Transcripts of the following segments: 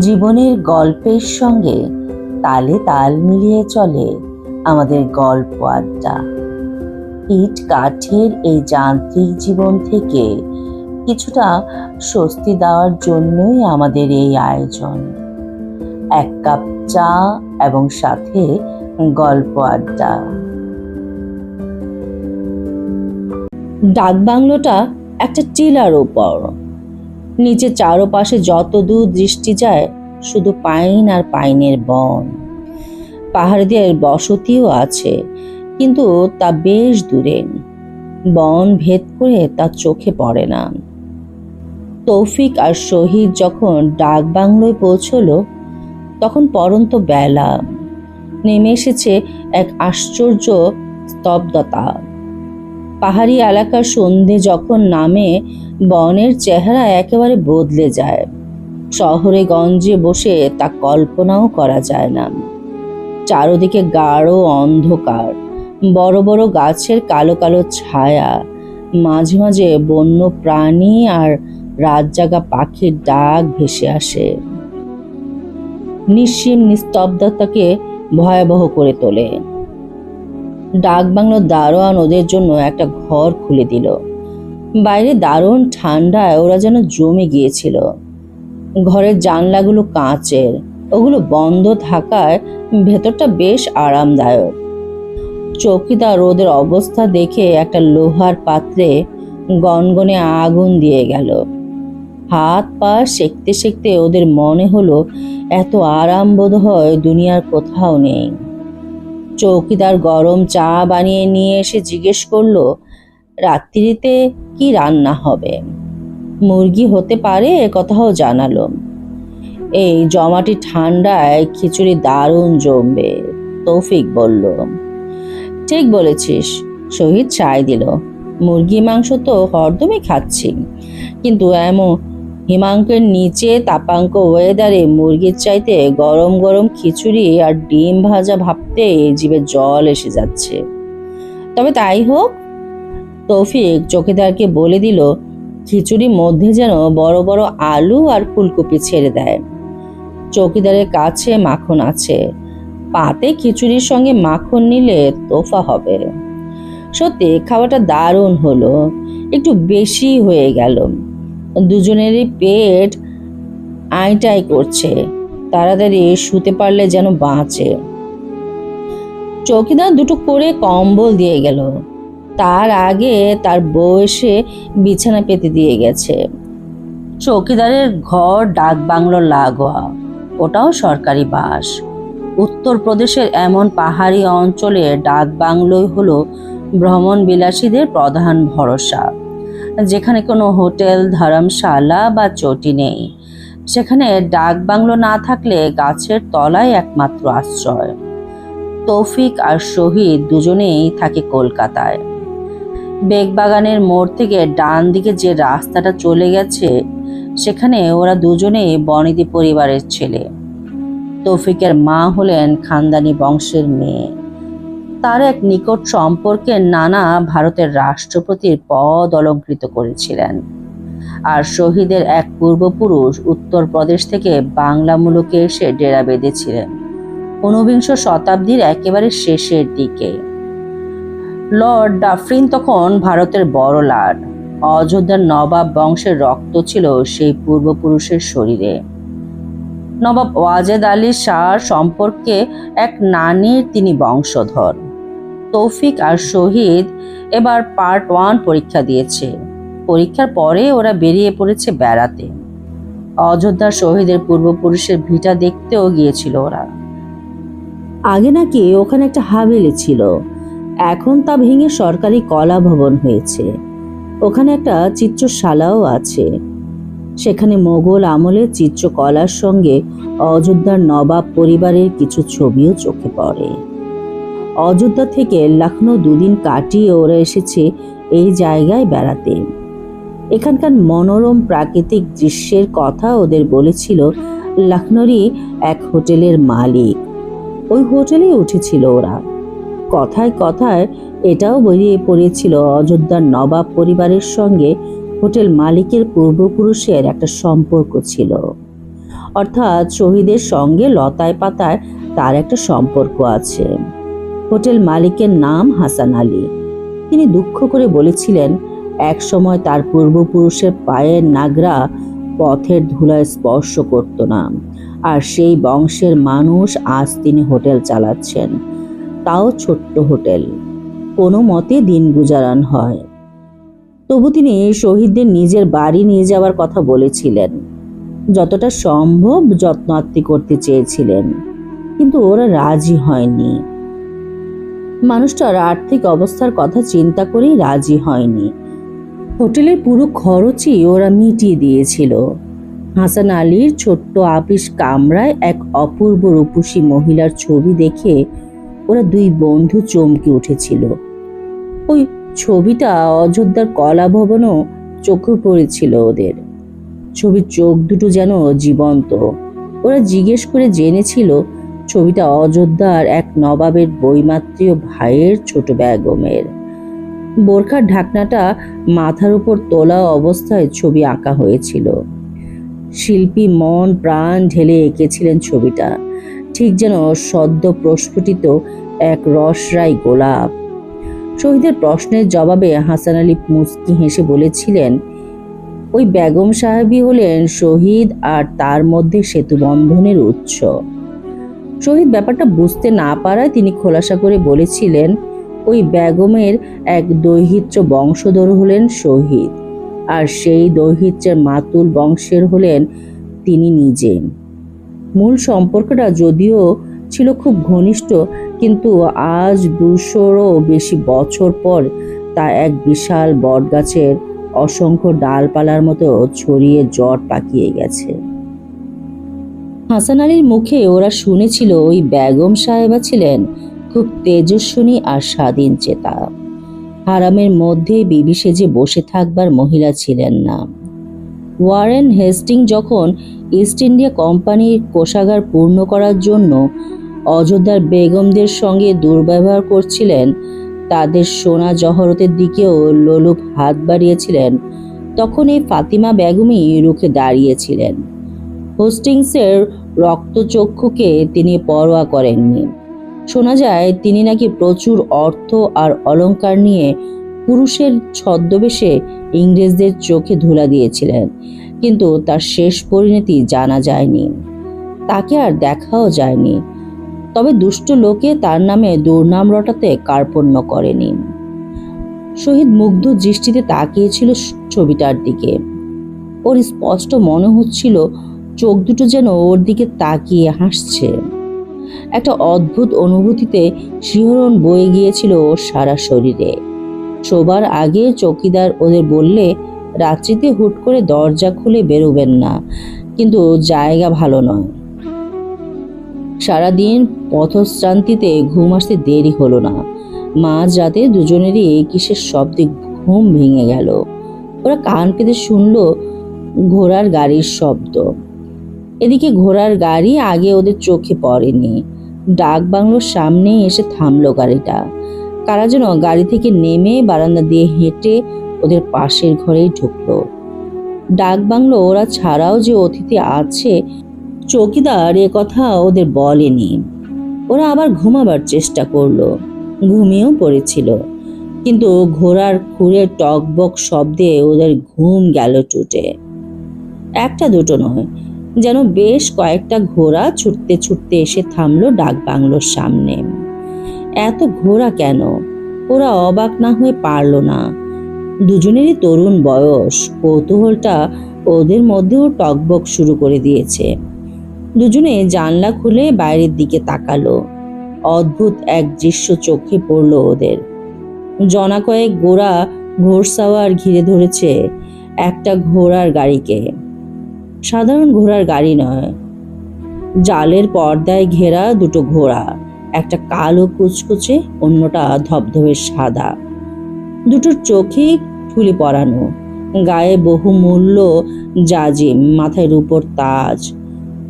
জীবনের গল্পের সঙ্গে তালে তাল মিলিয়ে চলে আমাদের গল্প আড্ডা। ইট কাঠের এই যান্ত্রিক জীবন থেকে কিছুটা স্বস্তি দেওয়ার জন্যই আমাদের এই আয়োজন। এক কাপ চা এবং সাথে গল্প আড্ডা। ডাকবাংলোটা একটা টিলার উপর। নিচে চারপাশে যত দূর দৃষ্টি যায়, শুধু পাইন আর পাইনের বন। পাহাড়িদের বসতিও আছে, কিন্তু তা বেশ দূরে। বন ভেদ করে তা চোখে পড়ে না। তৌফিক আর শহীদ যখন ডাক বাংলোয় পৌঁছলো, তখন পরন্ত বেলা। নেমে এসেছে এক আশ্চর্য স্তব্ধতা। পাহাড়ি এলাকার সন্ধে যখন নামে, বনের চেহারা একেবারে বদলে যায়। শহরে গঞ্জে বসে তা কল্পনাও করা যায় না। চারদিকে গাঢ় অন্ধকার, বড় বড় গাছের কালো কালো ছায়া, মাঝে মাঝে বন্য প্রাণী আর রাত জাগা পাখির ডাক ভেসে আসে। নিশ্চিম নিস্তব্ধতাকে ভয়াবহ করে তোলে। ডাক বাংলোর দারোয়ান ওদের জন্য একটা ঘর খুলে দিল। বাইরে দারুণ ঠান্ডায় ওরা যেন জমে গিয়েছিল। ঘরের জানলাগুলো কাঁচের, ওগুলো বন্ধ থাকায় ভেতরটা বেশ আরামদায়ক। চৌকিদার ওদের অবস্থা দেখে একটা লোহার পাত্রে গনগনে আগুন দিয়ে গেল। হাত পা সেঁকতে সেঁকতে ওদের মনে হলো, এত আরাম বোধ হয় দুনিয়ার কোথাও নেই। চৌকিদার গরম চা বানিয়ে নিয়ে এসে জিজ্ঞেস করল, রাত্রিতে কি রান্না হবে? মুরগি হতে পারে, এ কথাও জানালো। এই জমাটি ঠান্ডায় খিচুড়ি দারুণ জমবে, তৌফিক বলল। ঠিক বলেছিস, শহীদ চাই দিল। মুরগি মাংস তো হরদমই খাচ্ছি, কিন্তু এমন হিমাঙ্কের নিচে তাপাঙ্ক ওয়েদারে মুরগির চাইতে গরম গরম খিচুড়ি আর ডিম ভাজা ভাবতে জিভে জল এসে যাচ্ছে। তবে তাই হোক, তৌফিক চৌকিদারকে বলে দিল, খিচুড়ির মধ্যে যেন বড় বড় আলু আর ফুলকপি ছেড়ে দেয়। চৌকিদারের কাছে মাখন আছে। পাতে খিচুড়ির সঙ্গে মাখন নিলে তোফা হবে। সত্যি, খাওয়াটা দারুণ হলো। একটু বেশি হয়ে গেল। দুজনেরই পেট আইটাই করছে। তাড়াতাড়ি শুতে পারলে যেন বাঁচে। চৌকিদার দুটো করে কম্বল দিয়ে গেল। তার আগে তার বউ এসে বিছানা পেতে দিয়ে গেছে। চৌকিদারের ঘর ডাক বাংলো লাগোয়া। ওটাও সরকারি বাস। উত্তরপ্রদেশের এমন পাহাড়ি অঞ্চলে ডাক বাংলোই হলো ভ্রমণ বিলাসীদের প্রধান ভরসা। যেখানে কোনো হোটেল, ধর্মশালা বা চটি নেই। সেখানে ডাক বাংলো না থাকলে গাছের তলায় একমাত্র আশ্রয়। তৌফিক আর শহীদ দুজনেই থাকে কলকাতায়। বেগবাগানের মোড় থেকে ডান দিকে যে রাস্তাটা চলে গেছে, সেখানে ওরা দুজনেই বনিদি পরিবারের ছেলে। তৌফিকের মা হলেন খানদানি বংশের মেয়ে। তার এক নিকট সম্পর্কে নানা ভারতের রাষ্ট্রপতির পদ অলঙ্কৃত করেছিলেন। আর শহীদের এক পূর্বপুরুষ উত্তরপ্রদেশ থেকে বাংলা মুলুকে এসে ডেরা বেঁধেছিলেন, ঊনবিংশ শতাব্দীর একেবারে শেষের দিকে। লর্ড ডাফরিন তখন ভারতের বড় লাট। অযোধ্যার নবাব বংশের রক্ত ছিল সেই পূর্বপুরুষের শরীরে। নবাব ওয়াজেদ আলী শাহ সম্পর্কে এক নানির তিনি বংশধর। তৌফিক আর শহীদ এবার পার্ট ওয়ান পরীক্ষা দিয়েছে। পরীক্ষার পরে ওরা বেরিয়ে পড়েছে বেড়াতে। অযোধ্যার শহীদের পূর্বপুরুষের ভিটা দেখতেও গিয়েছিল ওরা। আগে নাকি ওখানে একটা হাভেলি ছিল। এখন তা ভেঙে সরকারি কলা ভবন হয়েছে। ওখানে একটা চিত্রশালাও আছে। সেখানে মোগল আমলের চিত্রকলার সঙ্গে অযোধ্যার নবাব পরিবারের কিছু ছবিও চোখে পড়ে। অযোধ্যা থেকে লখনৌ দুদিন কাটিয়ে ওরা এসেছে এই জায়গায় বেড়াতে। এখানকার মনোরম প্রাকৃতিক দৃশ্যের কথা ওদের বলেছিল লখনৌরই এক হোটেলের মালিক। ওই হোটেলেই উঠেছিল ওরা। কথায় কথায় এটাও বেরিয়ে পড়েছিল অযোধ্যার নবাব পরিবারের সঙ্গে হোটেল মালিকের পূর্বপুরুষের একটা সম্পর্ক ছিল। অর্থাৎ শহীদের সঙ্গে লতায় পাতায় তার একটা সম্পর্ক আছে। হোটেল মালিকের নাম হাসান আলী। তিনি দুঃখ করে বলেছিলেন, এক সময় তার পূর্বপুরুষের পায়ের নাগরা পথের ধুলায় স্পর্শ করতো না, আর সেই বংশের মানুষ আজ তিনি হোটেল চালাচ্ছেন। তাও ছোট্ট হোটেল, কোনো মতে দিন গুজারান হয়। তবু তিনি শহীদদের নিজের বাড়ি নিয়ে যাওয়ার কথা বলেছিলেন, যতটা সম্ভব যত্ন করতে চেয়েছিলেন। কিন্তু ওরা রাজি হয়নি। মানুষটার আর্থিক অবস্থার কথা চিন্তা করেই রাজি হয়নি। হোটেলের পুরো খরচই ওরা মিটিয়ে দিয়েছিল। হাসান আলীর ছোট্ট আপিস কামরায় এক অপূর্ব রূপসী মহিলার ছবি দেখে ওরা দুই বন্ধু চমকে উঠেছিল। ওই ছবিটা অযোধ্যার কলা ভবনও চোখে পড়েছিল ওদের। ছবির চোখ দুটো যেন জীবন্ত। ওরা জিজ্ঞেস করে জেনেছিল ছবিটা অযোধ্যার এক নবাবের বৈমাত্রীয় ভাইয়ের ছোট বেগমের। বোরখার ঢাকনাটা মাথার উপর তোলা অবস্থায় ছবি আঁকা হয়েছিল। শিল্পী মন প্রাণ ঢেলে এঁকেছিলেন ছবিটা। ঠিক যেন সদ্য প্রস্ফুটিত এক রসরাই গোলাপ। শহীদের প্রশ্নের জবাবে হাসান আলী মুস্কি হেসে বলেছিলেন, ওই বেগম সাহেবই হলেন শহীদ আর তার মধ্যে সেতু বন্ধনের উৎস। শহীদ ব্যাপারটা বুঝতে না পারায় তিনি খোলাসা করে বলেছিলেন, ওই বেগমের এক দৈহিত্র বংশধর হলেন শহীদ, আর সেই দৈহিত্রের মাতুল বংশের হলেন তিনি নিজে। মূল সম্পর্কটা যদিও ছিল খুব ঘনিষ্ঠ, কিন্তু আজ দুশোরও বেশি বছর পর তা এক বিশাল বটগাছের অসংখ্য ডালপালার মতো ছড়িয়ে জট পাকিয়ে গেছে। হাসান আলীর মুখে ওরা শুনেছিল ওই বেগম সাহেবা ছিলেন খুব তেজস্বিনী আর স্বাধীন চেতা। হারামের মধ্যে বিবি সেজে বসে থাকবার মহিলা ছিলেন না। ওয়ারেন হেস্টিং যখন ইস্ট ইন্ডিয়া কোম্পানির কোষাগার পূর্ণ করার জন্য অযোধ্যার বেগমদের সঙ্গে দুর্ব্যবহার করছিলেন, তাদের সোনা জহরতের দিকেও লোলুপ হাত বাড়িয়েছিলেন, তখন এই ফাতিমা বেগমই রুখে দাঁড়িয়েছিলেন। হোস্টিংসের রক্তচক্ষুকে তিনি পরোয়া করেননি। শোনা যায়, তিনি নাকি প্রচুর অর্থ আর অলঙ্কার নিয়ে পুরুষের ছদ্মবেশে ইংরেজদের চোখে ধুলা দিয়েছিলেন, কিন্তু তার শেষ পরিণতি জানা যায়নি। তাকে আর দেখাও যায়নি। তবে দুষ্ট লোকে তার নামে দুর্নাম রটাতে কার্পণ্য করেনি। শহীদ মুগ্ধ দৃষ্টিতে তাকিয়েছিল ছবিটার দিকে। ওর স্পষ্ট মনে হচ্ছিল চোখ দুটো যেন ওর দিকে তাকিয়ে হাসছে। একটা অদ্ভুত অনুভূতিতে শিহরণ বয়ে গিয়েছিল ওর সারা শরীরে। শোবার আগে চৌকিদার ওদের বললে, রাত্রিতে হুট করে দরজা খুলে বেরোবেন না, কিন্তু জায়গা ভালো নয়। সারাদিন পথশ্রান্তিতে ঘুম আসতে দেরি হলো না। মাঝ রাতে দুজনেরই কিসের শব্দে ঘুম ভেঙে গেল। ওরা কান পেতে শুনলো ঘোড়ার গাড়ির শব্দ। এদিকে ঘোড়ার গাড়ি আগে ওদের চোখে পড়েনি। ডাক বাংলোর সামনে এসে থামলো গাড়িটা। কারা যেন গাড়ি থেকে নেমে বারান্দা দিয়ে হেঁটে ওদের পাশের ঘরেই ঢুকলো। ডাক বাংলো ওরা ছাড়াও যে অতিথি আছে, চৌকিদার এ কথা ওদের বলেনি। ওরা আবার ঘুমাবার চেষ্টা করল, ঘুমিয়েও পড়েছিল। কিন্তু ঘোড়ার খুঁড়ে টকবক শব্দে ওদের ঘুম গেল টুটে একটা দুটো নয় যেন বেশ কয়েকটা ঘোড়া ছুটতে ছুটতে এসে থামলো ডাক বাংলোর সামনে। এত ঘোড়া কেন? ওরা অবাক না হয়ে পারল না। দুজনেরই তরুণ বয়স, কৌতূহলটা ওদের মধ্যেও টকবক শুরু করে দিয়েছে। দুজনে জানলা খুলে বাইরের দিকে তাকালো। অদ্ভুত এক দৃশ্য চোখে পড়ল ওদের। জনা কয়েক গোড়া ঘোড়সাওয়ার ঘিরে ধরেছে একটা ঘোড়ার গাড়িকে। সাধারণ ঘোড়ার গাড়ি নয়। জালের পর্দায় ঘেরা দুটো ঘোড়া, একটা কালো কুচকুচে, অন্যটা ধবধবে সাদা। দুটোর চোখে ঠুলি পরানো, গায়ে বহুমূল্য জাজিম মাথায় রূপর তাজ,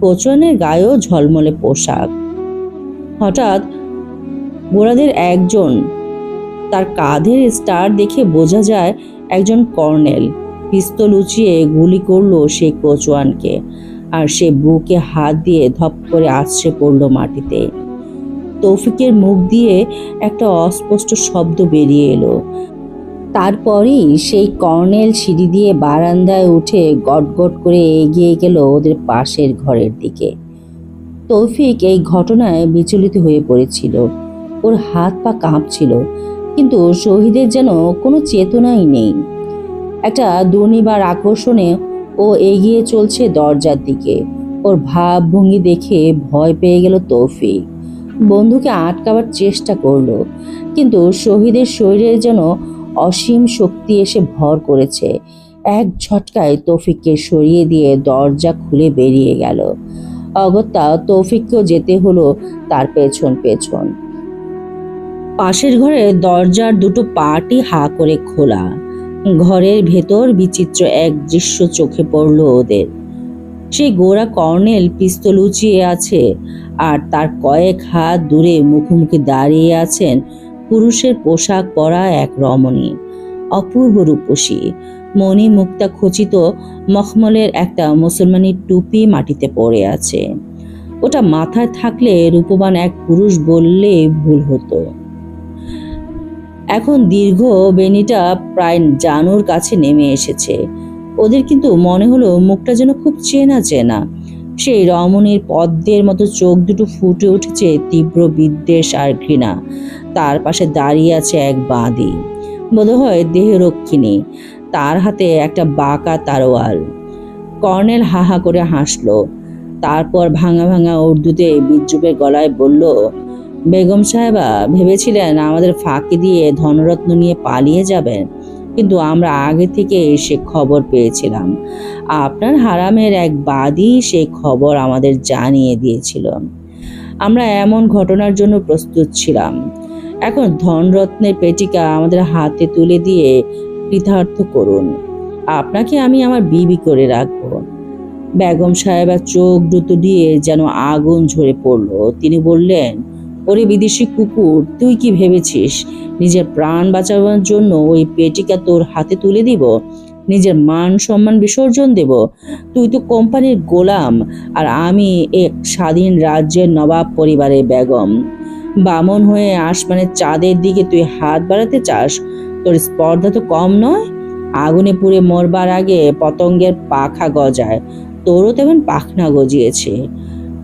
কোচনের গায়েও ঝলমলে পোশাক। হঠাৎ গোড়াদের একজন, তার কাঁধের স্টার দেখে বোঝা যায় একজন কর্নেল। পিস্তল উঁচিয়ে গুলি করল সেই কোচওয়ানকে, আর সে বুকে হাত দিয়ে ধপ করে আছড়ে পড়ল মাটিতে। তৌফিকের মুখ দিয়ে একটা অস্পষ্ট শব্দ বেরিয়ে এলো। তারপরেই সেই কর্নেল সিঁড়ি দিয়ে বারান্দায় উঠে গটগট করে এগিয়ে গেল ওদের পাশের ঘরের দিকে। তৌফিক এই ঘটনায় বিচলিত হয়ে পড়েছিল। ওর হাত পা কাঁপছিল, কিন্তু শহীদের যেন কোনো চেতনাই নেই। একটা দুর্নিবার আকর্ষণে ও এগিয়ে চলছে দরজার দিকে। ওর ভাবভঙ্গি দেখে ভয় পেয়ে গেল তৌফিক। বন্ধুকে আটকাবার চেষ্টা করল, কিন্তু শহীদের শরীরে যেন অসীম শক্তি এসে ভর করেছে। এক ঝটকায় তৌফিককে সরিয়ে দিয়ে দরজা খুলে বেরিয়ে গেল। অগত্যা তৌফিককেও যেতে হলো তার পেছন পেছন। পাশের ঘরে দরজার দুটো পাটি হা করে খোলা। ঘরের ভেতর বিচিত্র এক দৃশ্য চোখে পড়ল ওদের। সেই গোড়া কর্নেল পিস্তল উঁচিয়ে আছে আর তার কয়েক হাত দূরে মুখোমুখি দাঁড়িয়ে আছেন পুরুষের পোশাক পরা এক রমণী, অপূর্ব রূপসী। মণি মুক্তা খচিত মখমলের একটা মুসলমানি টুপি মাটিতে পড়ে আছে। ওটা মাথায় থাকলে রূপবান এক পুরুষ বললে ভুল হতো। এখন দীর্ঘ বেনিটা প্রায় জানুর কাছে নেমে এসেছে। ওদের কিন্তু মনে হলো মুখটা যেন খুব চেনা চেনা। সেই রমণীর পদ্মের মতো চোখ দুটো ফুটে উঠেছে তীব্র বিদ্বেষ আর ঘৃণা। তার পাশে দাঁড়িয়ে আছে এক বাঁদি। বোধহয় দেহরক্ষিণী। তার হাতে একটা বাঁকা তারোয়াল। কর্নেল হাহা করে হাসলো। তারপর ভাঙা ভাঙা উর্দুতে বিদ্রুপের গলায় বলল বেগম সাহেবা ভেবেছিলেন আমাদের ফাঁকি দিয়ে ধনরত্ন নিয়ে পালিয়ে যাবেন, কিন্তু আমরা আগে থেকে সে খবর পেয়েছিলাম। আপনার হারামের এক বাদী সেই খবর আমাদের জানিয়ে দিয়েছিল। আমরা এমন ঘটনার জন্য প্রস্তুত ছিলাম। এখন ধনরত্নের পেটিকা আমাদের হাতে তুলে দিয়ে কৃতার্থ করুন। আপনাকে আমি আমার বিবি করে রাখব। বেগম সাহেবের চোখ দুটো দিয়ে যেন আগুন ঝরে পড়ল। তিনি বললেন ওরে বিদেশি কুকুর, তুই কি ভেবেছিস নিজের প্রাণ বাঁচাবার জন্য ওই পেটিকা তোর হাতে তুলে দিব? নিজের মান সম্মান বিসর্জন দেব? তুই তো কোম্পানির গোলাম আর আমি এক স্বাধীন রাজ্যের নবাব পরিবারের বেগম। বামন হয়ে আসমানের চাঁদের দিকে তুই হাত বাড়াতে চাস? তোর স্পর্ধা তো কম নয়। আগুনে পুড়ে মরবার আগে পতঙ্গের পাখা গজায়। তোরও তেমন পাখনা গজিয়েছে।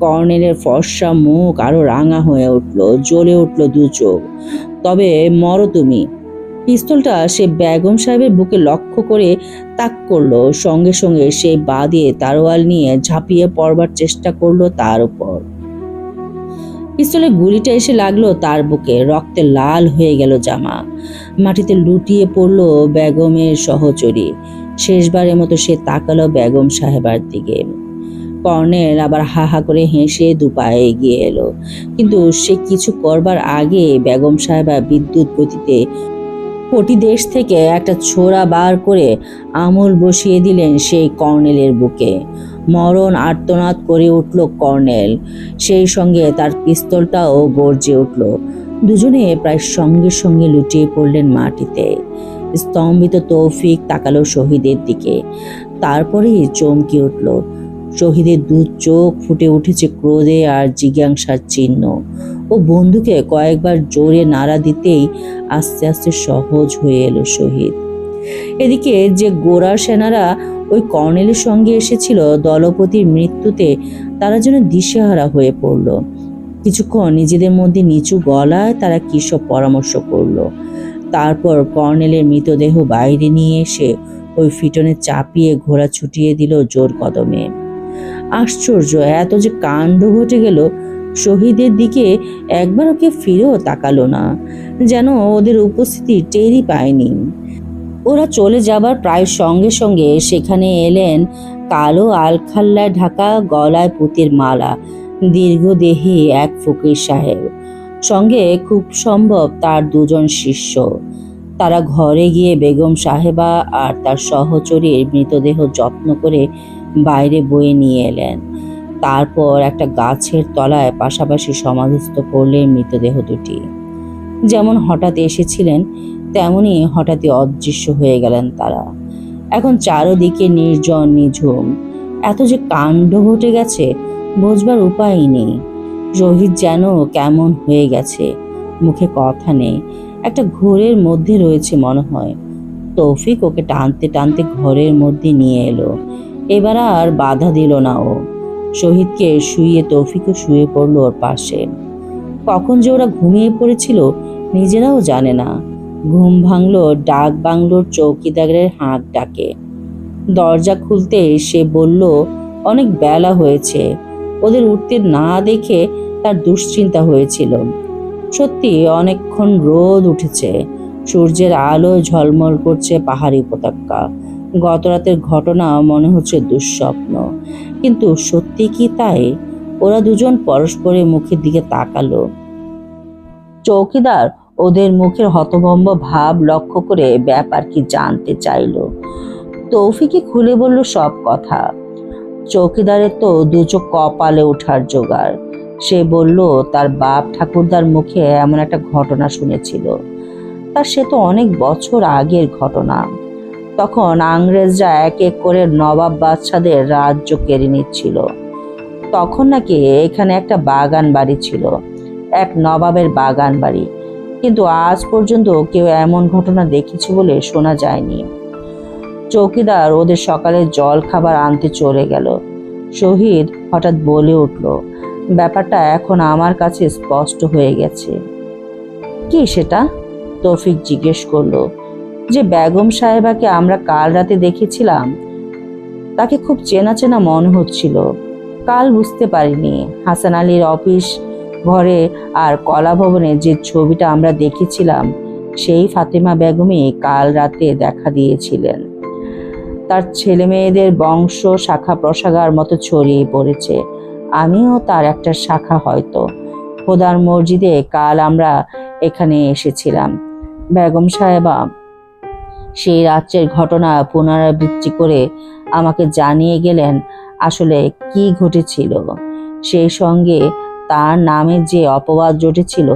কর্নেলের ফর্সা মুখ আরও রাঙা হয়ে উঠল, জ্বলে উঠল দু চোখ। তবে মরো তুমি। পিস্তলটা সে বেগম সাহেবের বুকে লক্ষ্য করে তাক করল, সঙ্গে সঙ্গে সে বা দিয়ে তারোয়াল নিয়ে ঝাঁপিয়ে পড়বার চেষ্টা করল তার উপর। পিস্তলের গুলিটা এসে লাগল তার বুকে, রক্তে লাল হয়ে গেল জামা। মাটিতে লুটিয়ে পড়ল বেগমের সহচরী। শেষবারের মতো সে তাকালো বেগম সাহেবার দিকে। কর্নেল আবার হা হা করে হেসে দুপায়ে এগিয়ে এলো। কিন্তু সে কিছু করবার আগে বেগম সাহেবা বিদ্যুৎ গতিতে কোটি দেশ থেকে একটা ছোড়া বার করে আমল বসিয়ে দিলেন সেই কর্নেলের বুকে। মরণ আর্তনাদ করে উঠল কর্নেল সেই সঙ্গে তার পিস্তলটাও গর্জে উঠল। দুজনে প্রায় সঙ্গে সঙ্গে লুটিয়ে পড়লেন মাটিতে। স্তম্ভিত তৌফিক তাকালো শহীদের দিকে। তারপরেই চমকে উঠল। শহীদের দু চোখ ফুটে উঠেছে ক্রোধে আর জিজ্ঞাসার চিহ্ন। ও বন্ধুকে কয়েকবার জোরে নাড়া দিতেই আস্তে আস্তে সহজ হয়ে এলো শহীদ। এদিকে যে গোড়া সেনারা ওই কর্নেলের সঙ্গে এসেছিল, দলপতির মৃত্যুতে তারা যেন দিশেহারা হয়ে পড়ল। কিছুক্ষণ নিজেদের মধ্যে নিচু গলায় তারা কিসব পরামর্শ করল। তারপর কর্নেলের মৃতদেহ বাইরে নিয়ে এসে ওই ফিটনে চাপিয়ে ঘোড়া ছুটিয়ে দিল জোর কদমে। আশ্চর্য, এত যে কাণ্ড ঘটে গেল, শহীদের দিকে একবার ওকে ফিরেও তাকালো না, যেন ওদের উপস্থিতি টেরই পায়নি। ওরা চলে যাবার প্রায় সঙ্গে সঙ্গে সেখানে এলেন কালো আলখাল্লায় ঢাকা গলায় পুতির মালা, দীর্ঘদেহী এক ফকির সাহেব। সঙ্গে খুব সম্ভব তার দুজন শিষ্য। তারা ঘরে গিয়ে বেগম সাহেবা আর তার সহচরীর মৃতদেহ যত্ন করে বাইরে বয়ে নিয়ে এলেন। তারপর একটা গাছের তলায় পাশাপাশি সমাধিস্থ করলেন মৃতদেহ দুটি। যেমন হঠাৎ এসেছিলেন, তেমনি হঠাৎই অদৃশ্য হয়ে গেলেন তারা। এখন চারদিকে নির্জন, নিঝুম। এত যে কাণ্ড ঘটে গেছে, বোঝবার উপায় নেই। রোহিত যেন কেমন হয়ে গেছে, মুখে কথা নেই। একটা ঘোরের মধ্যে রয়েছে মনে হয়। তৌফিক ওকে টানতে টানতে ঘরের মধ্যে নিয়ে এলো। এবার আর বাধা দিল না ও। শহীদকে শুয়ে তৌফিকও শুয়ে পড়ল ওর পাশে। কখন যে ওরা ঘুমিয়ে পড়েছিল নিজেরাও জানে না। ঘুম ভাঙলো ডাক বাংলোর চৌকিদারের হাঁক ডাকে। দরজা খুলতে সে বলল, অনেক বেলা হয়েছে। ওদের উঠতে না দেখে তার দুশ্চিন্তা হয়েছিল। সত্যি অনেকক্ষণ রোদ উঠেছে। সূর্যের আলো ঝলমল করছে পাহাড়ি উপত্যকা গত রাতের ঘটনা মনে হচ্ছে দুঃস্বপ্ন। কিন্তু সত্যি কি তাই? ওরা দুজন পরস্পরের মুখের দিকে তাকালো। চৌকিদার ওদের মুখের হতভম্ব ভাব লক্ষ্য করে ব্যাপার কি জানতে চাইলো। তৌফিকে খুলে বলল সব কথা। চৌকিদারের তো দুচোখ কপালে ওঠার জোগাড়। সে বলল, তার বাপ ঠাকুরদার মুখে এমন একটা ঘটনা শুনেছিল। তার সে তো অনেক বছর আগের ঘটনা। তখন আংরেজরা এক এক করে নবাব বাদশাদের রাজ্য কেড়ে নিচ্ছিল। তখন নাকি এখানে একটা বাগান বাড়ি ছিল, এক নবাবের বাগান বাড়ি। কিন্তু আজ পর্যন্ত কেউ এমন ঘটনা দেখেছে বলে শোনা যায়নি। চৌকিদার ওদের সকালে জল খাবার আনতে চলে গেল। শহীদ হঠাৎ বলে উঠল, ব্যাপারটা এখন আমার কাছে স্পষ্ট হয়ে গেছে। কি সেটা? তৌফিক জিজ্ঞেস করল। যে বেগম সাহেবাকে আমরা কাল রাতে দেখেছিলাম, তাকে খুব চেনা চেনা মনে হচ্ছিল। কাল বুঝতে পারিনি। হাসান আলীর অফিস ঘরে আর কলা ভবনে যে ছবিটা আমরা দেখেছিলাম, সেই ফাতেমা বেগমই কাল রাতে দেখা দিয়েছিলেন। তার ছেলে মেয়েদের বংশ, শাখা প্রশাখার মতো ছড়িয়ে পড়েছে। আমিও তার একটা শাখা হয়তো। খোদার মসজিদে কাল আমরা এখানে এসেছিলাম। বেগম সাহেবা সেই রাত্রের ঘটনা পুনরাবৃত্তি করে আমাকে জানিয়ে গেলেন আসলে কি ঘটেছিল। সেই সঙ্গে তার নামে যে অপবাদ জটেছিল,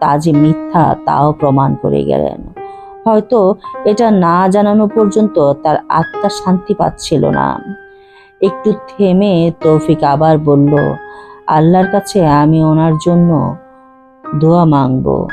তা যে মিথ্যা তাও প্রমাণ করে গেলেন। হয়তো এটা না জানানো পর্যন্ত তার আত্মা শান্তি পাচ্ছিল না। একটু থেমে তৌফিক আবার বলল, আল্লাহর কাছে আমি ওনার জন্য দোয়া মাংবো